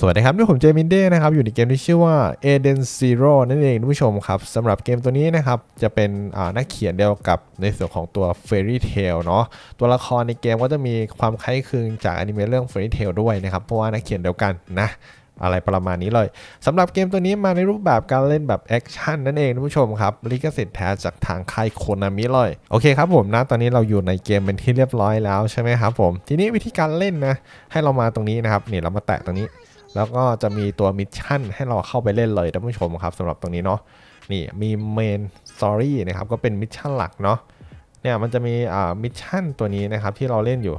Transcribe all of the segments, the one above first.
สวัสดีครับด้วยผมเจมินเด้นะครับอยู่ในเกมที่ชื่อว่า Eden Zero นั่นเองท่านผู้ชมครับสำหรับเกมตัวนี้นะครับจะเป็นนักเขียนเดียวกับในส่วนของตัว Fairy Tail เนาะตัวละครในเกมก็จะมีความคล้ายคลึงจากอนิเมะเรื่อง Fairy Tail ด้วยนะครับเพราะว่านักเขียนเดียวกันนะอะไรประมาณนี้เลยสำหรับเกมตัวนี้มาในรูปแบบการเล่นแบบแอคชั่นนั่นเองท่านผู้ชมครับลิขสิทธิ์แท้จากทางค่ายโคนามิเลยโอเคครับผมนะตอนนี้เราอยู่ในเกมเป็นที่เรียบร้อยแล้วใช่ไหมครับผมทีนี้วิธีการเล่นนะให้เรามาตรงนี้นะครับนี่เรามาแตะตรงนี้ แล้วก็จะมีตัวมิชชั่นให้เราเข้าไปเล่นเลยท่านผู้ชมครับสำหรับตรงนี้เนาะนี่มีเมนสตอรี่นะครับก็เป็นมิชชั่นหลักเนาะเนี่ยมันจะมีอ่ามิชชั่นตัวนี้นะครับที่เราเล่นอยู่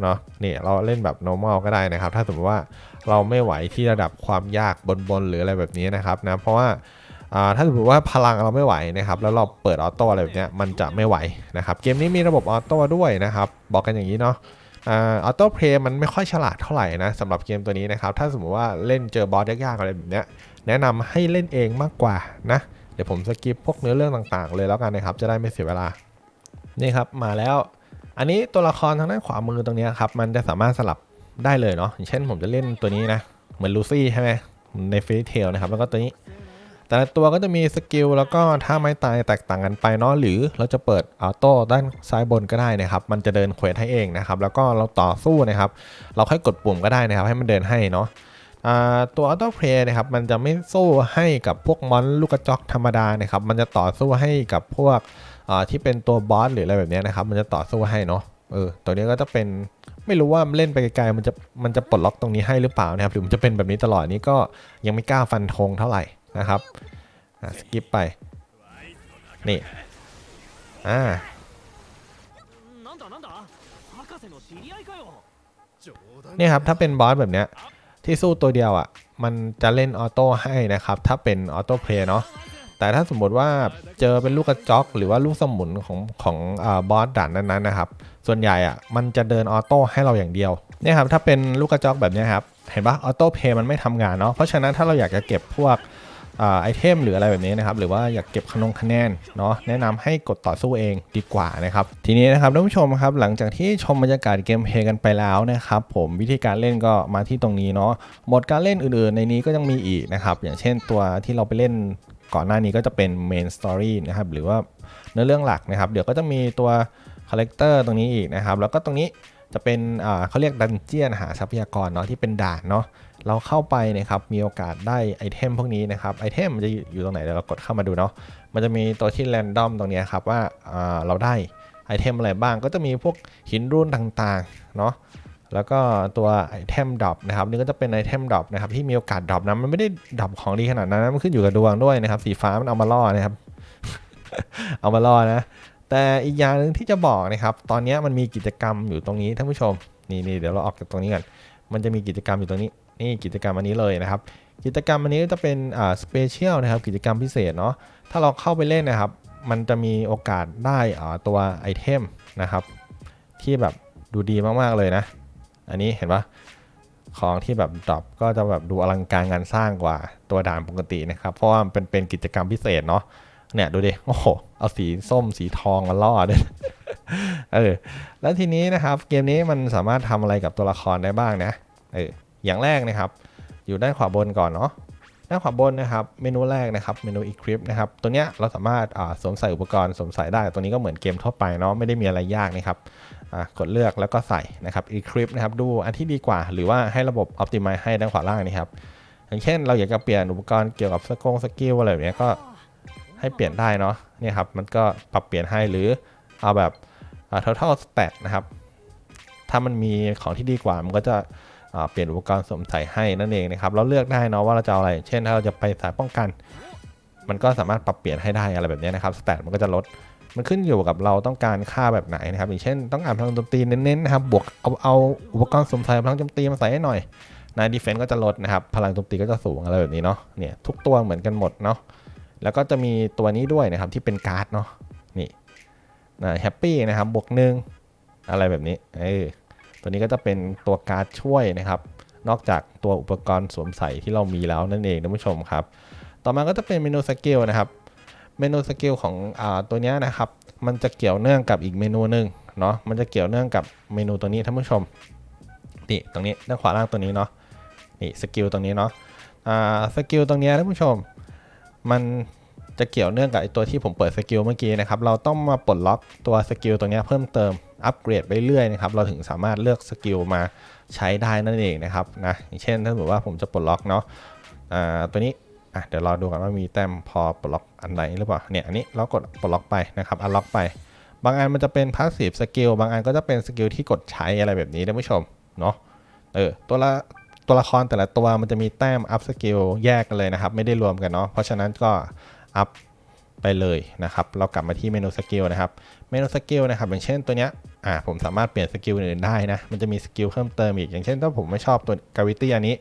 เนาะนี่เราเล่นแบบ normal ก็ได้นะครับ ถ้าสมมติว่าเราไม่ไหวที่ระดับความยากบนๆหรืออะไรแบบนี้นะครับนะเพราะว่าอ่าถ้าสมมติว่าพลังเราไม่ไหวนะครับแล้วเราเปิดออโต้อะไรแบบเนี้ยมันจะไม่ไหวนะครับเกมนี้มีระบบออโต้ด้วยนะครับบอกกันอย่างนี้เนาะ ออโต้เพลย์มันไม่ค่อยฉลาดเท่าไหร่นะสำหรับเกมตัวนี้นะครับ ถ้าสมมติว่าเล่นเจอบอสยากๆอะไรแบบเนี้ยแนะนำให้เล่นเองมากกว่านะ เดี๋ยวผมสกิปพวกเนื้อเรื่องต่างๆ เลยแล้วกันนะครับ จะได้ไม่เสียเวลา นี่ครับมาแล้ว อันนี้ตัวละครทางด้านขวามือตรงนี้ครับ มันจะสามารถสลับได้เลยเนาะอย่างเช่นผมจะเล่นตัวนี้นะ เหมือนลูซี่ใช่ไหมในฟรีเทลนะครับ แล้วก็ตัวนี้ แต่ละตัวก็จะมีสกิลแล้วก็ท่าไม้ตายแตกต่างกันไปเนาะหรือเราจะเปิดออโต้ด้านซ้ายบนก็ได้นะครับ มันจะเดินเควสให้เองนะครับ แล้วก็เราต่อสู้นะครับ เราค่อยกดปุ่มก็ได้นะครับ ให้มันเดินให้เนาะตัวออโต้เพลย์นะครับมันจะไม่สู้ให้กับพวกมอนลูกกระจอกธรรมดานะครับ มันจะต่อสู้ให้กับพวกที่เป็นตัวบอสหรืออะไรแบบนี้นะครับ มันจะต่อสู้ให้เนาะเออตัวนี้ก็จะเป็นไม่รู้ว่าเล่นไปไกลๆมันจะมันจะปลดล็อกตรงนี้ให้หรือเปล่านะครับ หรือมันจะเป็นแบบนี้ตลอดนี้ก็ยังไม่กล้าฟันธงเท่าไหร่ นะครับสกิปไป นี่ อ่านี่ครับถ้าเป็นบอสแบบเนี้ยที่สู้ตัวเดียวอะ่ะ มันจะเล่นออโต้ให้นะครับ ถ้าเป็นออโต้เพลย์เนาะแต่ถ้าสมมติว่าเจอเป็นลูกกระจอกหรือว่าลูกสมุนของของอบอสด่านนั้นๆนะครับ ส่วนใหญ่อะ่ะมันจะเดินออโต้ให้เราอย่างเดียวเนี่ยครับถ้าเป็นลูกกระจอกแบบนี้ครับเห็นปะออโต้เพลย์มันไม่ทำงานเนาะเพราะฉะนั้นถ้าเราอยากจะเก็บพวก ไอเทมหรืออะไรแบบนี้นะครับหรือว่าอยากเก็บขนงคะแนนเนาะแนะนำให้กดต่อสู้เองดีกว่านะครับทีนี้นะครับท่านผู้ชมครับหลังจากที่ชมบรรยากาศเกมเพลย์กันไปแล้วนะครับผมวิธีการเล่นก็มาที่ตรงนี้เนาะโหมดการเล่นอื่นๆ ในนี้ก็ยังมีอีกนะครับอย่างเช่นตัวที่เราไปเล่นก่อนหน้านี้ก็จะเป็น Main Story นะครับหรือว่าเนื้อเรื่องหลักนะครับ เดี๋ยวก็จะมีตัวคาแรคเตอร์ตรงนี้อีกนะครับแล้วก็ตรงนี้จะเป็นเขาเรียกดันเจียนหาทรัพยากรเนาะที่เป็นด่านเนาะ เราเข้าไปนะครับมีโอกาสได้ไอเทมพวกนี้นะครับไอเทมมันจะอยู่ตรงไหนเดี๋ยวเรากดเข้ามาดูเนาะมันจะมีตัวที่แรนดอมตรงนี้ครับว่าเราได้ไอเทมอะไรบ้างก็จะมีพวกหินรุ่นต่างๆเนาะแล้วก็ตัวไอเทมดรอปนะครับนี่ก็จะเป็นไอเทมดรอปนะครับที่มีโอกาสดรอปนะมันไม่ได้ดรอปของดีขนาดนั้นนะมันขึ้นอยู่กับดวงด้วยนะครับ สีฟ้ามันเอามาล่อนะครับ เอามาล่อนะ แต่อีกอย่างหนึ่งที่จะบอกนะครับ ตอนนี้มันมีกิจกรรมอยู่ตรงนี้ท่านผู้ชมนี่นี่เดี๋ยวเราออกจากตรงนี้กันมันจะมีกิจกรรมอยู่ตรงนี้ นี่กิจกรรมอันนี้เลยนะครับ กิจกรรมอันนี้จะเป็นอ่าสเปเชียลนะครับ กิจกรรมพิเศษเนาะถ้าเราเข้าไปเล่นนะครับ มันจะมีโอกาสได้อ่าตัวไอเทมนะครับ ที่แบบดูดีมากๆเลยนะ อันนี้เห็นปะของที่แบบดรอปก็จะแบบดูอลังการงานสร้างกว่าตัวด่านปกตินะครับ เพราะว่ามันเป็นเป็นกิจกรรมพิเศษเนาะเนี่ยดูดิโอ้โหเอาสีส้มสีทองมาล่อด้วยเออแล้วทีนี้นะครับเกมนี้มันสามารถทำอะไรกับตัวละครได้บ้างนะเออ อย่างแรกนะครับ อยู่ด้านขวาบนก่อนเนาะด้านขวาบนนะครับเมนูแรกนะครับเมนู equip นะครับตัวเนี้ยเราสามารถสวมใส่อุปกรณ์สวมใส่ได้ ตัวนี้ก็เหมือนเกมทั่วไปเนาะไม่ได้มีอะไรยากนะครับอ่ากดเลือกแล้วก็ใส่นะครับ equip นะครับดูอันที่ดีกว่า หรือว่าให้ระบบ optimize ให้ด้านขวาล่างนี่ครับอย่างเช่น เราอยากจะเปลี่ยนอุปกรณ์เกี่ยวกับสกงสกิลอะไรแบบเนี้ยก็ให้เปลี่ยนได้เนาะเนี่ยครับมันก็ปรับเปลี่ยนให้หรือเอาแบบอ่า total stat นะครับถ้ามันมีของที่ดีกว่ามันก็จะ เปลี่ยนอุปกรณ์สวมใส่ให้นั่นเองนะครับเราเลือกได้เนาะว่าเราจะเอาอะไร เช่นถ้าเราจะไปสายป้องกัน มันก็สามารถปรับเปลี่ยนให้ได้อะไรแบบนี้นะครับสแตทมันก็จะลดมันขึ้นอยู่กับเราต้องการค่าแบบไหนนะครับ อย่างเช่นต้องการพลังโจมตีเน้นๆนะครับบวกเอาเอาอุปกรณ์สวมใส่พลังโจมตีมาใส่ให้หน่อยนายดีเฟนต์ก็จะลดนะครับ พลังโจมตีก็จะสูงอะไรแบบนี้เนาะเนี่ยทุกตัวเหมือนกันหมดเนาะแล้วก็จะมีตัวนี้ด้วยนะครับที่เป็นการ์ดเนาะนี่นะแฮปปี้นะครับบวกหนึ่งอะไรแบบนี้เออ ตัวนี้ก็จะเป็นตัวการ์ดช่วยนะครับ นอกจากตัวอุปกรณ์สวมใส่ที่เรามีแล้วนั่นเองท่านผู้ชมครับ ต่อมาก็จะเป็นเมนูสกิลนะครับ เมนูสกิลของอตัวนี้นะครับ มันจะเกี่ยวเนื่องกับอีกเมนูหนึ่งเนาะ มันจะเกี่ยวเนื่องกับเมนูตัวนี้ท่านผู้ชม นี่ตรงนี้ด้านขวาล่างตัวนี้เนาะ นี่สกิลตรงนี้เนาะอ่าสกิลตรงนี้ท่านผู้ชม มันจะเกี่ยวเนื่องกับไอตัวที่ผมเปิดสกิลเมื่อกี้นะครับ เราต้องมาปลดล็อกตัวสกิลตรงนี้เพิ่มเติม อัปเกรดไปเรื่อยนะครับ เราถึงสามารถเลือกสกิลมาใช้ได้นั่นเองนะครับนะอย่างเช่นถ้าสมมติว่าผมจะปลดล็อกเนาะอ่าตัวนี้อะเดี๋ยวเรอดูกันว่ามีแต้มพอปลดล็อกอันไหนหรือเปล่าเนี่ยอันนี้เรากดปลดล็อกไปนะครับอันล็อกไป บางอันมันจะเป็นพาสซีฟสกิลบางอันก็จะเป็นสกิลที่กดใช้อะไรแบบนี้ท่านผู้ชมเนาะเออตัวละตัวละครแต่ละตัวมันจะมีแต้มอัพสกิลแยกกันเลยนะครับ ไม่ได้รวมกันเนาะเพราะฉะนั้นก็อัพไปเลยนะครับ เรากลับมาที่เมนูสกิลนะครับ เมนูสกิลนะครับ อย่างเช่นตัวเนี้ย อ่าผมสามารถเปลี่ยนสกิลอื่นได้นะ มันจะมีสกิลเพิ่มเติมอีก อย่างเช่นถ้าผมไม่ชอบตัวกาวิตี้อันนี้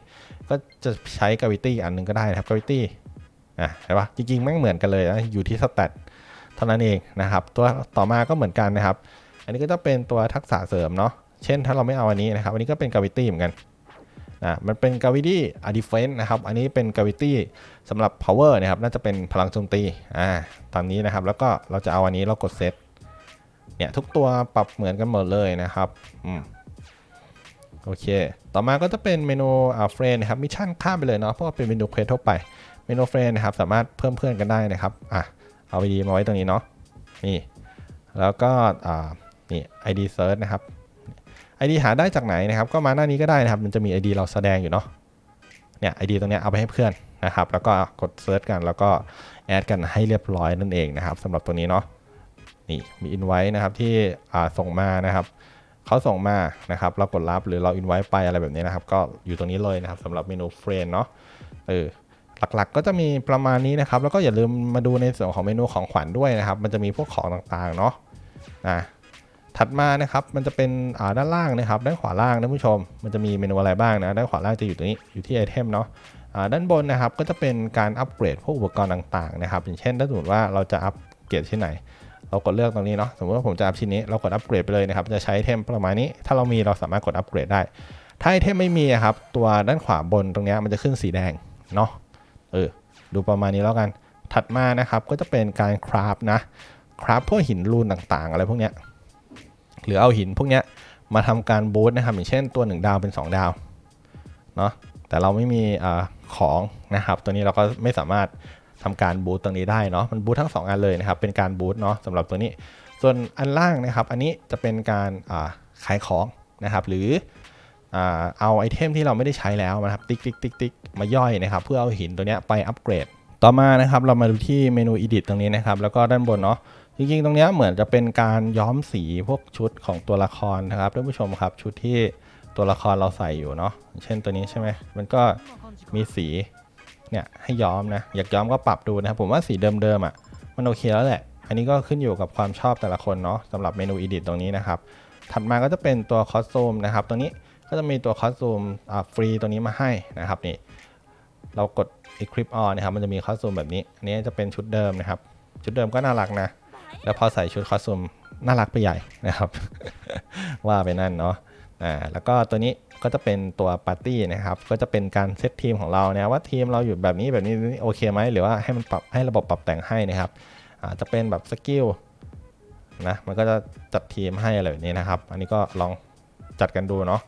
ก็จะใช้กาวิตี้อันหนึงก็ได้นะครับกาวิตี้อะใช่ปะจริงๆแม่งเหมือนกันเลยนะอยู่ที่สแตทเท่านั้นเองนะครับ ตัวต่อมาก็เหมือนกันนะครับ อันนี้ก็จะเป็นตัวทักษะเสริมเนาะเช่นถ้าเราไม่เอาอันนี้นะครับ อันนี้ก็เป็นกาวิตี้เหมือนกันนะมันเป็นกาวิตี้อะดิเฟนนะครับ อันนี้เป็นกาวิตี้สำหรับ power นะครับ น่าจะเป็นพลังโจมตี อ่า ตามนี้นะครับ แล้วก็เราจะเอาอันนี้เรากดเซต เนี่ยทุกตัวปรับเหมือนกันหมดเลยนะครับอืมโอเค ต่อมาก็จะเป็นเมนูอ่าเฟรนนะครับมิชชั่นข้ามไปเลยเนาะเพราะว่าเป็นเมนูเควสทั่วไปเมนูเฟรนนะครับสามารถเพิ่มเพื่อนกันได้นะครับอะเอา ID มาไว้ตรงนี้เนาะนี่แล้วก็อ่านี่ ID search นะครับ ID หาได้จากไหนนะครับ ก็มาหน้านี้ก็ได้นะครับ มันจะมี ID เราแสดงอยู่เนาะเนี่ย ID ตรงนี้เอาไปให้เพื่อนนะครับ แล้วก็กด search กันแล้วก็แอดกันให้เรียบร้อยนั่นเองนะครับสำหรับตัวนี้เนาะ นี่มี invite นะครับที่ส่งมานะครับเขาส่งมานะครับ เรากดรับหรือเรา invite ไปอะไรแบบนี้นะครับ ก็อยู่ตรงนี้เลยนะครับสำหรับเมนู friend เนาะเออหลักๆก็จะมีประมาณนี้นะครับ แล้วก็อย่าลืมมาดูในส่วนของเมนูของขวัญด้วยนะครับ มันจะมีพวกของต่างๆเนาะอ่าถัดมานะครับมันจะเป็นอ่าด้านล่างนะครับ ด้านขวาล่างท่านผู้ชม มันจะมีเมนูอะไรบ้างนะด้านขวาล่างจะอยู่ตรงนี้อยู่ที่ไอเทมเนาะอ่าด้านบนนะครับก็จะเป็นการอัปเกรดพวกอุปกรณ์ต่างๆนะครับ อย่างเช่นถ้าสมมติว่าเราจะอัปเกรดที่ไหน เรากดเลือกตรงนี้เนาะสมมติว่าผมจะอัพชิ้นนี้เรากดอัปเกรดไปเลยนะครับจะใช้เทมประมาณนี้ ถ้าเรามีเราสามารถกดอัปเกรดได้ ถ้าไอเทมไม่มีครับตัวด้านขวาบนตรงนี้มันจะขึ้นสีแดงเนาะเออดูประมาณนี้แล้วกัน ถัดมานะครับก็จะเป็นการคราฟนะคราฟพวกหินรูนต่างๆ อะไรพวกเนี้ยหรือเอาหินพวกเนี้ยมาทำการบูตนะครับอย่างเช่นตัว 1 ดาวเป็น 2 ดาวเนาะแต่เราไม่มีอาของนะครับ ตัวนี้เราก็ไม่สามารถ ทำการบูตตรงนี้ได้เนาะมันบูตทั้ง 2 อันเลยนะครับเป็นการบูตเนาะสำหรับตัวนี้ ส่วนอันล่างนะครับ อันนี้จะเป็นการาขายของนะครับหรืออเอาไอเทมที่เราไม่ได้ใช้แล้วนะครับติ๊กติ๊กติ๊กติ๊กมาย่อยนะครับเพื่อเอาหินตัวนี้ไปอัปเกรด ต่อมานะครับเรามาดูที่เมนู edit ตรงนี้นะครับแล้วก็ด้านบนเนาะจริงๆ ตรงนี้เหมือนจะเป็นการย้อมสีพวกชุดของตัวละครนะครับท่านผู้ชมครับชุดที่ตัวละครเราใส่อยู่เนาะเช่นตัวนี้ใช่ไหมมันก็มีสี เนี่ยให้ย้อมนะอยากย้อมก็ปรับดูนะครับผมว่าสีเดิมๆอะมันโอเคแล้วแหละ อันนี้ก็ขึ้นอยู่กับความชอบแต่ละคนเนาะสำหรับเมนู edit ตรงนี้นะครับถัดมาก็จะเป็นตัวคอสตูมนะครับตรงนี้ก็จะมีตัวคอสตูมอ่าฟรีตัวนี้มาให้นะครับนี่เรากด equip on นะครับมันจะมีคอสตูมแบบนี้ อันนี้จะเป็นชุดเดิมนะครับ ชุดเดิมก็น่ารักนะ แล้วพอใส่ชุดคอสตูมน่ารักไปใหญ่นะครับ ว่าไปนั่นเนาะอ่าแล้วก็ตัวนี้ ก็จะเป็นตัวปาร์ตี้นะครับ ก็จะเป็นการเซตทีมของเราเนี่ยว่าทีมเราอยู่แบบนี้แบบนี้โอเคไหมหรือว่าให้มันปรับให้ระบบปรับแต่งให้นะครับอาจะเป็นแบบสกิลนะมันก็จะจัดทีมให้อะไรแบบนี้นะครับ อันนี้ก็ลองจัดกันดูเนาะ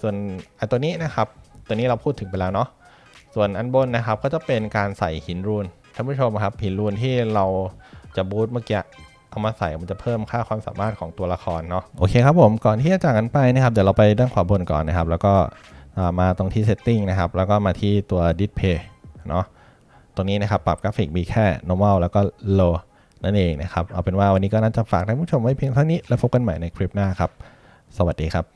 ส่วนไอตัวนี้นะครับ ตัวนี้เราพูดถึงไปแล้วเนาะส่วนอันบนนะครับก็จะเป็นการใส่หินรูนท่านผู้ชมครับหินรูนที่เราจะบูตเมื่อกี้ เอามาใส่มันจะเพิ่มค่าความสามารถของตัวละครเนาะโอเคครับผมก่อนที่จะจากกันไปนะครับเดี๋ยวเราไปด้านขวาบนก่อนนะครับ แล้วก็มาตรงที่ setting นะครับ แล้วก็มาที่ตัว display เนาะตรงนี้นะครับปรับกราฟิกมีแค่ normal แล้วก็ low นั่นเองนะครับ เอาเป็นว่าวันนี้ก็น่าจะฝากท่านผู้ชมไว้เพียงเท่านี้ แล้วพบกันใหม่ในคลิปหน้าครับ สวัสดีครับ